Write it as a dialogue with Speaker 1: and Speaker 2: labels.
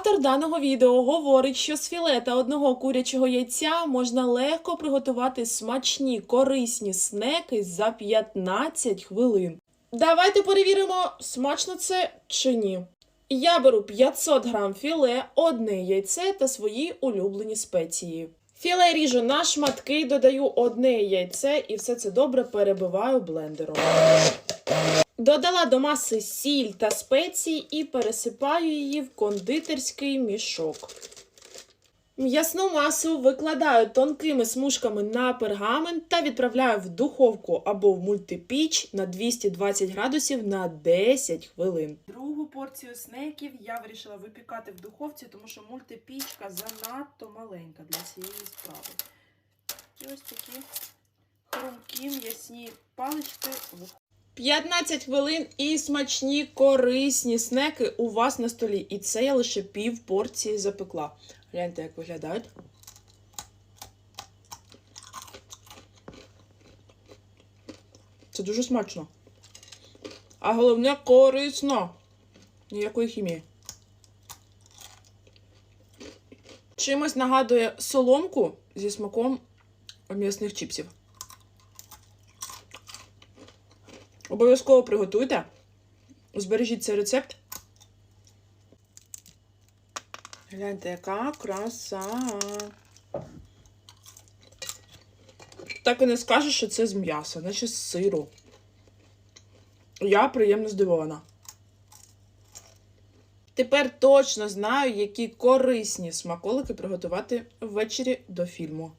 Speaker 1: Автор даного відео говорить, що з філе та одного курячого яйця можна легко приготувати смачні корисні снеки за 15 хвилин. Давайте перевіримо, смачно це чи ні. Я беру 500 грам філе, одне яйце та свої улюблені спеції. Філе ріжу на шматки, додаю одне яйце і все це добре перебиваю блендером. Додала до маси сіль та спеції і пересипаю її в кондитерський мішок. М'ясну масу викладаю тонкими смужками на пергамент та відправляю в духовку або в мультипіч на 220 градусів на 10 хвилин. Другу порцію снеків я вирішила випікати в духовці, тому що мультипічка занадто маленька для цієї справи. І ось такі хрумкі м'ясні палички. 15 хвилин і смачні корисні снеки у вас на столі. І це я лише пів порції запекла. Гляньте, як виглядають. Це дуже смачно. А головне корисно. Ніякої хімії. Чимось нагадує соломку зі смаком м'ясних чіпсів. Обов'язково приготуйте. Збережіть цей рецепт. Гляньте, яка краса. Так і не скажеш, що це з м'яса, наче з сиру. Я приємно здивована. Тепер точно знаю, які корисні смаколики приготувати ввечері до фільму.